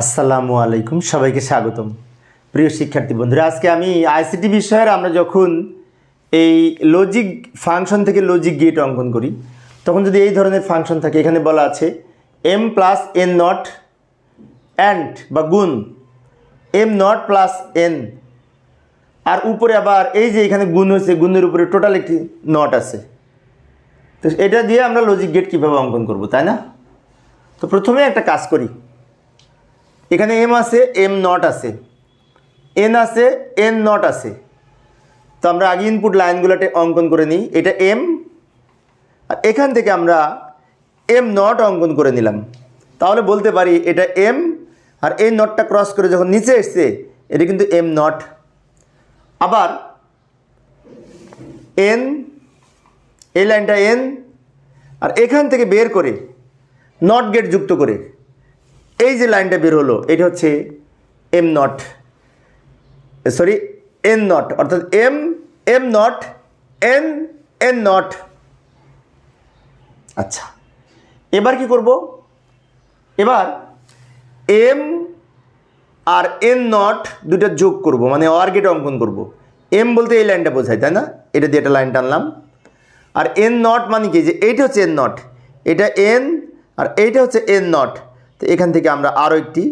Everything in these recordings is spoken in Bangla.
আসসালামু আলাইকুম, সবাইকে স্বাগতম। প্রিয় শিক্ষার্থী বন্ধুরা, আজকে আমি আইসিটি বিষয়ের আমরা যখন এই লজিক ফাংশন থেকে লজিক গেট অঙ্কন করি, তখন যদি এই ধরনের ফাংশন থাকে, এখানে বলা আছে M plus N not and বা গুণ এম নট প্লাস এন আর উপরে আবার এই যে এখানে গুণ হয়েছে, গুণের উপরে টোটাল একটি নট আছে। তো এটা দিয়ে আমরা লজিক গেট কীভাবে অঙ্কন করব, তাই না? তো প্রথমে একটা কাজ করি। এখানে এম আছে এম নট আছে। এন আছে এন নট আছে। তো আমরা আগে ইনপুট লাইনগুলোতে অঙ্কন করে নিই। এটা এম আর এখান থেকে আমরা এম নট অঙ্কন করে নিলাম। তাহলে বলতে পারি এটা এম আর এই নটটা ক্রস করে যখন নিচে এসছে, এটা কিন্তু এম নট আবার এন এই লাইনটা এন আর এখান থেকে বের করে নট গেট যুক্ত করে। এই যে লাইনটা বের হলো, এটা হচ্ছে M not sorry N not অর্থাৎ M M not N N not আচ্ছা এবার কি করব? এবার এম আর এন নট দুটো যোগ করব মানে অর অঙ্কন করব। এম বলতে এই লাইনটা বোঝায়, তাই না? এটা দিয়ে একটা লাইন টানলাম। আর এন নট মানে কি? যে এইটা হচ্ছে এন নট এটা এন আর এইটা হচ্ছে এন নট তো এখান থেকে আমরা আরও একটি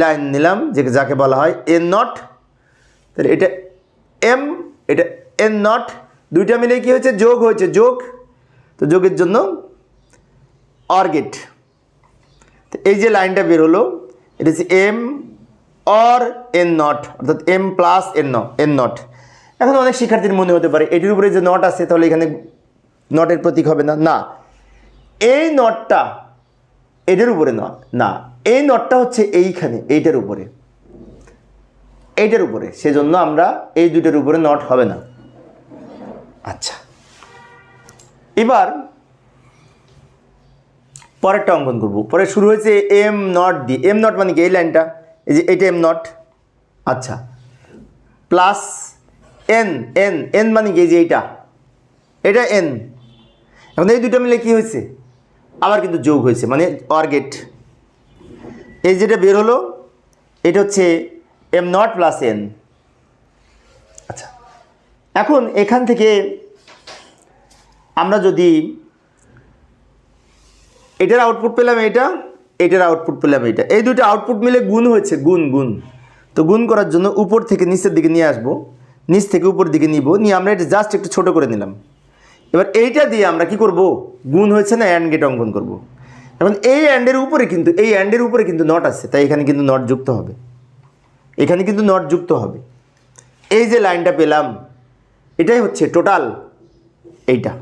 লাইন নিলাম, যে যাকে বলা হয় এন নট। তাহলে এটা এম, এটা এন নট, দুইটা মিলে কি হয়েছে? যোগ হয়েছে, যোগ। তো যোগের জন্য অর্গেট তো এই যে লাইনটা বের হলো, এটা হচ্ছে এম অর এন নট, অর্থাৎ M plus N N not. এখন অনেক শিক্ষার্থীর মনে হতে পারে, এটির উপরে যে নট আছে, তাহলে এখানে নটের প্রতীক হবে না। না, এই নটটা এটার উপরে নট না, এই নটটা হচ্ছে এইখানে, এইটার উপরে। এইটার উপরে, সেজন্য আমরা এই দুইটার উপরে নট হবে না। আচ্ছা। এবার পরেরটা অঙ্কন করব। পরে শুরু হয়েছে এম নট দিয়ে এম নট মানে কি? এই লাইনটা, এই যে এইটা এম নট। আচ্ছা। প্লাস এন এন এন মানে কি? যে এইটা। এটা এন। এখন এই দুটো মিলে কি হয়েছে? আবার কিন্তু যোগ হয়েছে মানে অর্গেট এই যেটা বের হলো, এটা হচ্ছে এম নট প্লাস এন আচ্ছা এখন এখান থেকে আমরা যদি এটার আউটপুট পেলাম এটা, এটার আউটপুট পেলাম এটা। এই দুটো আউটপুট মিলে গুণ হয়েছে, গুণ গুণ। তো গুণ করার জন্য উপর থেকে নিচের দিকে নিয়ে আসব, নিচ থেকে উপর দিকে নিব, নিয়ে আমরা এটা জাস্ট একটু ছোট করে নিলাম। এবার এইটা দিয়ে আমরা কি করব? গুণ হয়েছে না অ্যান্ড গেট অঙ্কন করব। এখন এই অ্যান্ডের উপরে কিন্তু, এই অ্যান্ডের উপরে কিন্তু নট আছে, তাই এখানে কিন্তু নট যুক্ত হবে। এখানে কিন্তু নট যুক্ত হবে। এই যে লাইনটা পেলাম, এটাই হচ্ছে টোটাল এইটা।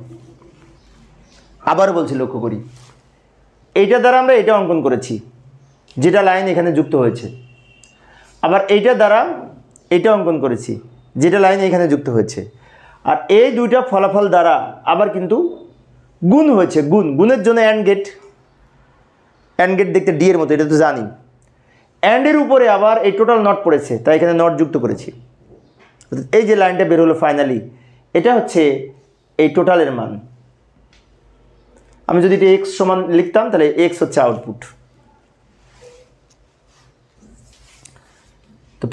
আবার বলছি লক্ষ্য করি। এইটা দ্বারা আমরা এটা অঙ্কন করেছি, যেটা লাইন এখানে যুক্ত হয়েছে। আবার এইটা দ্বারা এটা অঙ্কন করেছি, যেটা লাইন এখানে যুক্ত হয়েছে। আর এই দুইটা ফলাফল দ্বারা আবার কিন্তু গুণ হয়েছে, গুণ। গুণের জন্য অ্যান্ড গেট অ্যান্ড গেট দেখতে ডি এর মতো, এটা তো জানি। অ্যান্ডের উপরে আবার এই টোটাল নট পড়েছে, তাই এখানে নট যুক্ত করেছি। এই যে লাইনটা বের হলো ফাইনালি এটা হচ্ছে এই টোটালের মান। আমি যদি এটা এক্স সমান লিখতাম, তাহলে এক্স হচ্ছে আউটপুট